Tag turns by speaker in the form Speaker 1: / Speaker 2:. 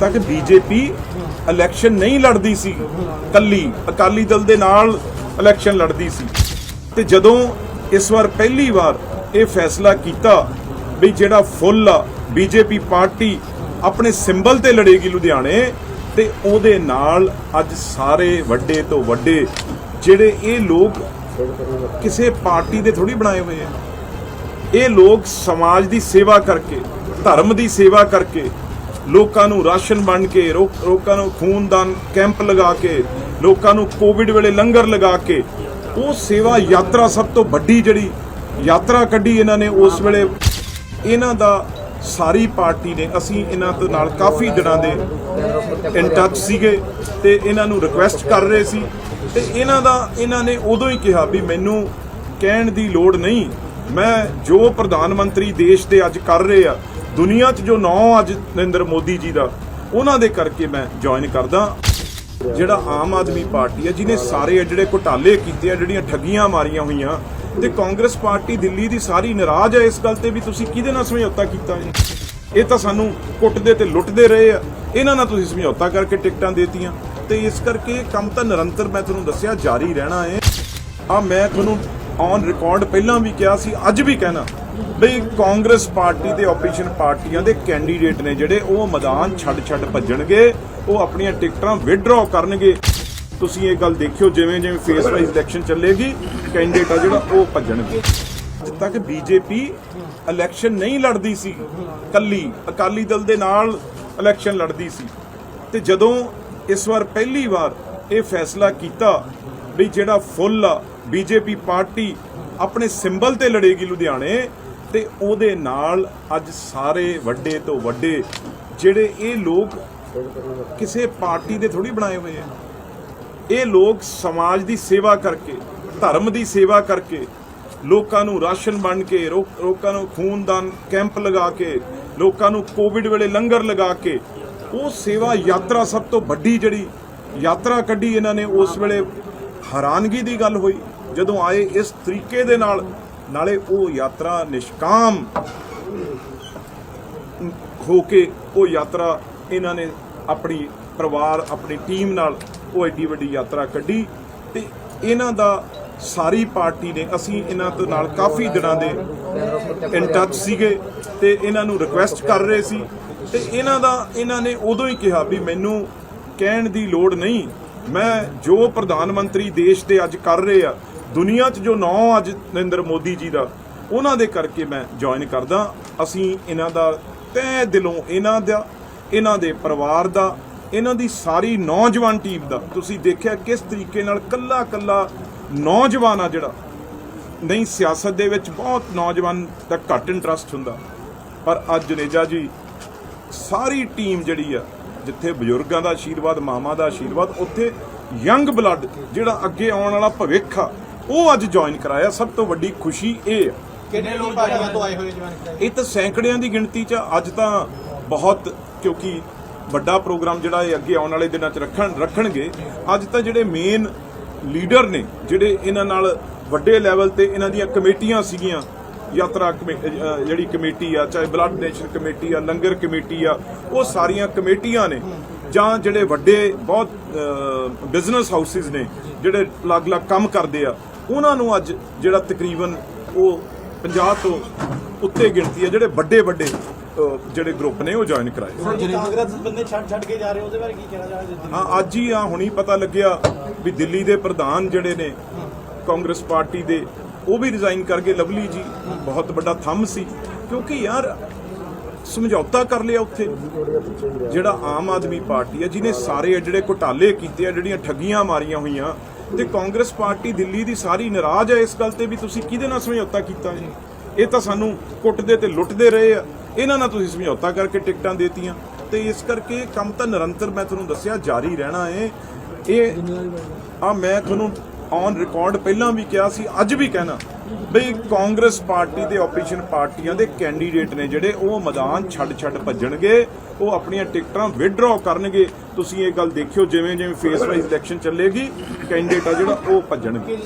Speaker 1: ਤੱਕ BJP election ਨਹੀਂ ਲੜਦੀ ਸੀ, ਕੱਲੀ, ਅਕਾਲੀ ਦਲ ਦੇ ਨਾਲ ਇਲੈਕਸ਼ਨ ਲੜਦੀ ਸੀ। ਤੇ ਜਦੋਂ ਇਸ ਵਾਰ ਪਹਿਲੀ ਵਾਰ ਇਹ ਫੈਸਲਾ ਕੀਤਾ ਵੀ ਜਿਹੜਾ ਫੁੱਲ ਆ, ਬੀਜੇਪੀ ਪਾਰਟੀ ਆਪਣੇ ਸਿੰਬਲ ਤੇ ਲੜੇਗੀ ਲੁਧਿਆਣੇ, ਤੇ ਉਹਦੇ ਨਾਲ ਅੱਜ ਸਾਰੇ ਵੱਡੇ ਤੋਂ ਵੱਡੇ ਜਿਹੜੇ ਇਹ ਲੋਕ ਕਿਸੇ ਪਾਰਟੀ ਦੇ ਥੋੜੀ ਬਣਾਏ ਹੋਏ ਆ। ਇਹ ਲੋਕ ਸਮਾਜ ਦੀ ਸੇਵਾ ਕਰਕੇ, ਧਰਮ ਦੀ ਸੇਵਾ ਕਰਕੇ ਲੋਕਾਂ ਨੂੰ ਰਾਸ਼ਨ ਵੰਡ ਕੇ, ਰੋ- ਲੋਕਾਂ ਨੂੰ ਖੂਨਦਾਨ ਕੈਂਪ ਲਗਾ ਕੇ, ਲੋਕਾਂ ਨੂੰ ਕੋਵਿਡ ਵੇਲੇ ਲੰਗਰ ਲਗਾ ਕੇ, ਉਹ ਸੇਵਾ ਯਾਤਰਾ ਸਭ ਤੋਂ ਵੱਡੀ ਜਿਹੜੀ ਯਾਤਰਾ ਕੱਢੀ ਇਹਨਾਂ ਨੇ ਉਸ ਵੇਲੇ। ਇਹਨਾਂ ਦਾ ਸਾਰੀ ਪਾਰਟੀ ਨੇ, ਅਸੀਂ ਇਹਨਾਂ ਦੇ ਨਾਲ ਕਾਫੀ ਦਿਨਾਂ ਦੇ ਇਨ ਟੱਚ ਸੀਗੇ ਤੇ ਇਹਨਾਂ ਨੂੰ ਰਿਕੁਐਸਟ ਕਰ ਰਹੇ ਸੀ। ਤੇ ਇਹਨਾਂ ਦਾ, ਇਹਨਾਂ ਨੇ ਉਦੋਂ ਹੀ ਕਿਹਾ ਵੀ ਮੈਨੂੰ ਕਹਿਣ ਦੀ ਲੋੜ ਨਹੀਂ। ਮੈਂ ਜੋ ਪ੍ਰਧਾਨ ਮੰਤਰੀ ਦੇਸ਼ ਦੇ ਅੱਜ ਕਰ ਰਹੇ ਆ ਦੁਨੀਆ 'ਚ ਜੋ ਨਾਂ ਅੱਜ ਨਰਿੰਦਰ ਮੋਦੀ ਜੀ ਦਾ, ਉਹਨਾਂ ਦੇ ਕਰਕੇ ਮੈਂ ਜੁਆਇਨ ਕਰਦਾ। ਜਿਹੜਾ ਆਮ ਆਦਮੀ ਪਾਰਟੀ ਹੈ, ਜਿਹਨੇ ਸਾਰੇ ਜਿਹੜੇ ਘੁਟਾਲੇ ਕੀਤੇ ਆ, ਜਿਹੜੀਆਂ ਠੱਗੀਆਂ ਮਾਰੀਆਂ ਹੋਈਆਂ, ਤੇ ਕਾਂਗਰਸ ਪਾਰਟੀ ਦਿੱਲੀ ਦੀ ਸਾਰੀ ਨਾਰਾਜ਼ ਹੈ ਇਸ ਗੱਲ ਤੇ ਵੀ ਤੁਸੀਂ ਕਿਹਦੇ ਨਾਲ ਸਮਝੌਤਾ ਕੀਤਾ ਜੀ ਇਹ ਤਾਂ ਸਾਨੂੰ ਕੁੱਟਦੇ ਤੇ ਲੁੱਟਦੇ ਰਹੇ ਆ। ਇਹਨਾਂ ਨਾਲ ਤੁਸੀਂ ਸਮਝੌਤਾ ਕਰਕੇ ਟਿਕਟਾਂ ਦੇਤੀਆਂ। ਤੇ ਇਸ ਕਰਕੇ ਕੰਮ ਤਾਂ ਨਿਰੰਤਰ ਮੈਂ ਤੁਹਾਨੂੰ ਦੱਸਿਆ, ਜਾਰੀ ਰਹਿਣਾ ਹੈ। ਆ ਮੈਂ ਤੁਹਾਨੂੰ ਔਨ ਰਿਕਾਰਡ ਪਹਿਲਾਂ ਵੀ ਕਿਹਾ ਸੀ, ਅੱਜ ਵੀ ਕਹਿਣਾ। ਬਈ ਕਾਂਗਰਸ ਪਾਰਟੀ ਤੇ ਆਪੋਜੀਸ਼ਨ ਪਾਰਟੀਆਂ ਦੇ ਕੈਂਡੀਡੇਟ ਨੇ ਜਿਹੜੇ, ਉਹ ਮੈਦਾਨ ਛੱਡ ਛੱਡ ਭੱਜਣਗੇ, ਉਹ ਆਪਣੀਆਂ ਟਿਕਟਾਂ ਵਿਡਰਾਅ ਕਰਨਗੇ। ਤੁਸੀਂ ਇਹ ਗੱਲ ਦੇਖਿਓ ਜਿਵੇਂ ਜਿਵੇਂ ਫੇਸ ਵਾਈਜ਼ ਇਲੈਕਸ਼ਨ ਚੱਲੇਗੀ ਕੈਂਡੀਡੇਟ ਆ ਜਿਹੜਾ, ਉਹ ਭੱਜਣਗੇ। ਅੱਜ ਤੱਕ ਬੀਜੇਪੀ ਇਲੈਕਸ਼ਨ ਨਹੀਂ ਲੜਦੀ ਸੀ, ਕੱਲੀ, ਅਕਾਲੀ ਦਲ ਦੇ ਨਾਲ ਇਲੈਕਸ਼ਨ ਲੜਦੀ ਸੀ। ਤੇ ਜਦੋਂ ਇਸ ਵਾਰ ਪਹਿਲੀ ਵਾਰ ਇਹ ਫੈਸਲਾ ਕੀਤਾ ਵੀ ਜਿਹੜਾ ਫੁੱਲ ਆ ਬੀਜੇਪੀ ਪਾਰਟੀ ਆਪਣੇ ਸਿੰਬਲ ਤੇ ਲੜੇਗੀ ਲੁਧਿਆਣੇ ਤੇ ਉਹਦੇ ਨਾਲ ਅੱਜ ਸਾਰੇ ਵੱਡੇ ਤੋਂ ਵੱਡੇ ਜਿਹੜੇ ਇਹ ਲੋਕ ਕਿਸੇ ਪਾਰਟੀ ਦੇ ਥੋੜੀ ਬਣਾਏ ਹੋਏ ਆ। ਇਹ ਲੋਕ ਸਮਾਜ ਦੀ ਸੇਵਾ ਕਰਕੇ, ਧਰਮ ਦੀ ਸੇਵਾ ਕਰਕੇ ਲੋਕਾਂ ਨੂੰ ਰਾਸ਼ਨ ਵੰਡ ਕੇ, ਰੋ- ਲੋਕਾਂ ਨੂੰ ਖੂਨਦਾਨ ਕੈਂਪ ਲਗਾ ਕੇ, ਲੋਕਾਂ ਨੂੰ ਕੋਵਿਡ ਵੇਲੇ ਲੰਗਰ ਲਗਾ ਕੇ, ਉਹ ਸੇਵਾ ਯਾਤਰਾ ਸਭ ਤੋਂ ਵੱਡੀ ਜਿਹੜੀ ਯਾਤਰਾ ਕੱਢੀ ਇਹਨਾਂ ਨੇ, ਉਸ ਵੇਲੇ ਹੈਰਾਨਗੀ ਦੀ ਗੱਲ ਹੋਈ। ਜਦੋਂ ਆਏ ਇਸ ਤਰੀਕੇ ਦੇ ਨਾਲ ਨਾਲੇ ਉਹ ਯਾਤਰਾ ਨਿਸ਼ਕਾਮ ਹੋ ਕੇ ਉਹ ਯਾਤਰਾ ਇਹਨਾਂ ਨੇ ਆਪਣੀ ਪਰਿਵਾਰ, ਆਪਣੀ ਟੀਮ ਨਾਲ ਉਹ ਐਡੀ ਵੱਡੀ ਯਾਤਰਾ ਕੱਢੀ ਤੇ ਇਹਨਾਂ ਦਾ ਸਾਰੀ ਪਾਰਟੀ ਨੇ, ਅਸੀਂ ਇਹਨਾਂ ਦੇ ਨਾਲ ਕਾਫੀ ਦਿਨਾਂ ਦੇ ਇਨ ਟੱਚ ਸੀਗੇ ਤੇ ਇਹਨਾਂ ਨੂੰ ਰਿਕੁਐਸਟ ਕਰ ਰਹੇ ਸੀ ਤੇ ਇਹਨਾਂ ਦਾ, ਇਹਨਾਂ ਨੇ ਉਦੋਂ ਹੀ ਕਿਹਾ ਵੀ ਮੈਨੂੰ ਕਹਿਣ ਦੀ ਲੋੜ ਨਹੀਂ। ਮੈਂ ਜੋ ਪ੍ਰਧਾਨ ਮੰਤਰੀ ਦੇਸ਼ ਦੇ ਅੱਜ ਕਰ ਰਹੇ ਆ ਦੁਨੀਆ 'ਚ ਜੋ ਨਾਂ ਅੱਜ ਨਰਿੰਦਰ ਮੋਦੀ ਜੀ ਦਾ, ਉਹਨਾਂ ਦੇ ਕਰਕੇ ਮੈਂ ਜੁਆਇਨ ਕਰਦਾ। ਅਸੀਂ ਇਹਨਾਂ ਦਾ ਤਹਿ ਦਿਲੋਂ ਇਹਨਾਂ ਦਾ, ਇਹਨਾਂ ਦੇ ਪਰਿਵਾਰ ਦਾ, ਇਹਨਾਂ ਦੀ ਸਾਰੀ ਨੌਜਵਾਨ ਟੀਮ ਦਾ। ਤੁਸੀਂ ਦੇਖਿਆ ਕਿਸ ਤਰੀਕੇ ਨਾਲ ਕੱਲਾ ਕੱਲਾ ਨੌਜਵਾਨ ਆ ਜਿਹੜਾ? ਨਹੀਂ, ਸਿਆਸਤ ਦੇ ਵਿੱਚ ਬਹੁਤ ਨੌਜਵਾਨ ਦਾ ਘੱਟ ਇੰਟਰਸਟ ਹੁੰਦਾ। ਪਰ ਅੱਜ ਜਨੇਜਾ ਜੀ, ਸਾਰੀ ਟੀਮ ਜਿਹੜੀ ਆ, ਜਿੱਥੇ ਬਜ਼ੁਰਗਾਂ ਦਾ ਆਸ਼ੀਰਵਾਦ ਮਾਮਾ ਦਾ ਆਸ਼ੀਰਵਾਦ, ਉੱਥੇ ਯੰਗ ਬਲੱਡ ਜਿਹੜਾ ਅੱਗੇ ਆਉਣ ਵਾਲਾ ਭਵਿੱਖ ਆ ਉਹ ਅੱਜ ਜੁਆਇਨ ਕਰਾਇਆ। ਸਭ ਤੋਂ ਵੱਡੀ ਖੁਸ਼ੀ ਇਹ ਆ।
Speaker 2: ਕਿੰਨੇ ਲੋਕ ਪਾਰਟੀਆਂ ਤੋਂ ਆਏ ਹੋਏ ਜਵਾਨ ਕਰਾਏ
Speaker 1: ਇਹ ਤਾਂ ਸੈਂਕੜਿਆਂ ਦੀ ਗਿਣਤੀ 'ਚ। ਅੱਜ ਤਾਂ ਬਹੁਤ ਕਿਉਂਕਿ ਵੱਡਾ ਪ੍ਰੋਗਰਾਮ ਜਿਹੜਾ ਇਹ ਅੱਗੇ ਆਉਣ ਵਾਲੇ ਦਿਨਾਂ 'ਚ ਰੱਖਣ ਰੱਖਣਗੇ। ਅੱਜ ਤਾਂ ਜਿਹੜੇ ਮੇਨ ਲੀਡਰ ਨੇ ਜਿਹੜੇ ਇਹਨਾਂ ਨਾਲ ਵੱਡੇ ਲੈਵਲ ਤੇ ਇਹਨਾਂ ਦੀਆਂ ਕਮੇਟੀਆਂ ਸੀਗੀਆਂ ਯਾਤਰਾ ਜਿਹੜੀ ਕਮੇਟੀ ਆ ਚਾਹੇ ਬਲੱਡ ਡੋਨੇਸ਼ਨ ਕਮੇਟੀ ਆ ਲੰਗਰ ਕਮੇਟੀ ਆ ਉਹ ਸਾਰੀਆਂ ਕਮੇਟੀਆਂ ਨੇ। ਜਾਂ ਜਿਹੜੇ ਵੱਡੇ ਬਹੁਤ ਬਿਜ਼ਨਸ ਹਾਊਸਿਸ ਨੇ ਜਿਹੜੇ ਅਲੱਗ-ਅਲੱਗ ਕੰਮ ਕਰਦੇ ਆ ਉਹਨਾਂ ਨੂੰ ਅੱਜ ਜਿਹੜਾ ਤਕਰੀਬਨ ਉਹ 50 ਤੋਂ ਉੱਤੇ ਗਿਣਤੀ ਹੈ ਜਿਹੜੇ ਵੱਡੇ ਵੱਡੇ ਜਿਹੜੇ ਗਰੁੱਪ ਨੇ ਉਹ ਜੁਆਇਨ ਕਰਾਏ।
Speaker 2: ਜਿਹੜੇ ਕਾਂਗਰਸ ਬੰਦੇ ਛੱਡ ਛੱਡ ਕੇ ਜਾ ਰਹੇ ਉਹਦੇ ਬਾਰੇ ਕੀ ਕਹਿਣਾ ਚਾਹੁੰਦੇ
Speaker 1: ਹਾਂ ਅੱਜ ਹੀ ਆ ਹੁਣੀ ਪਤਾ ਲੱਗਿਆ ਵੀ ਦਿੱਲੀ ਦੇ ਪ੍ਰਧਾਨ ਜਿਹੜੇ ਨੇ ਕਾਂਗਰਸ ਪਾਰਟੀ ਦੇ ਉਹ ਵੀ ਰਿਜ਼ਾਈਨ ਕਰ ਗਏ। ਲਵਲੀ ਜੀ ਬਹੁਤ ਵੱਡਾ ਥੰਮ ਸੀ। ਕਿਉਂਕਿ ਯਾਰ ਸਮਝੌਤਾ ਕਰ ਲਿਆ ਉੱਥੇ। ਜਿਹੜਾ ਆਮ ਆਦਮੀ ਪਾਰਟੀ ਹੈ, ਜਿਹਨੇ ਸਾਰੇ ਜਿਹੜੇ ਘੁਟਾਲੇ ਕੀਤੇ ਆ, ਜਿਹੜੀਆਂ ਠੱਗੀਆਂ ਮਾਰੀਆਂ ਹੋਈਆਂ, ਤੇ ਕਾਂਗਰਸ ਪਾਰਟੀ ਦਿੱਲੀ ਦੀ ਸਾਰੀ ਨਾਰਾਜ਼ ਹੈ ਇਸ ਗੱਲ ਤੇ ਵੀ ਤੁਸੀਂ ਕਿਹਦੇ ਨਾਲ ਸਮਝੌਤਾ ਕੀਤਾ ਜੀ? ਇਹ ਤਾਂ ਸਾਨੂੰ ਕੁੱਟਦੇ ਤੇ ਲੁੱਟਦੇ ਰਹੇ ਆ। ਇਹਨਾਂ ਨਾਲ ਤੁਸੀਂ ਸਮਝੌਤਾ ਕਰਕੇ ਟਿਕਟਾਂ ਦੇਤੀਆਂ। ਤੇ ਇਸ ਕਰਕੇ ਕੰਮ ਤਾਂ ਨਿਰੰਤਰ ਮੈਂ ਤੁਹਾਨੂੰ ਦੱਸਿਆ, ਜਾਰੀ ਰਹਿਣਾ ਹੈ। ਇਹ ਆ ਮੈਂ ਤੁਹਾਨੂੰ ਔਨ ਰਿਕਾਰਡ ਪਹਿਲਾਂ ਵੀ ਕਿਹਾ ਸੀ, ਅੱਜ ਵੀ ਕਹਿਣਾ। ਬਈ, ਕਾਂਗਰਸ ਪਾਰਟੀ ਤੇ ਆਪੋਜੀਸ਼ਨ ਪਾਰਟੀਆਂ ਦੇ ਕੈਂਡੀਡੇਟ ਨੇ ਜਿਹੜੇ, ਉਹ ਮੈਦਾਨ ਛੱਡ ਛੱਡ ਭੱਜਣਗੇ, ਉਹ ਆਪਣੀਆਂ ਟਿਕਟਾਂ ਵਿਡਰਾਅ ਕਰਨਗੇ। ਤੁਸੀਂ ਇਹ ਗੱਲ ਦੇਖਿਓ ਜਿਵੇਂ ਜਿਵੇਂ ਫੇਸ ਵਾਈਜ਼ ਇਲੈਕਸ਼ਨ ਚੱਲੇਗੀ ਕੈਂਡੀਡੇਟ ਆ ਜਿਹੜਾ, ਉਹ ਭੱਜਣਗੇ।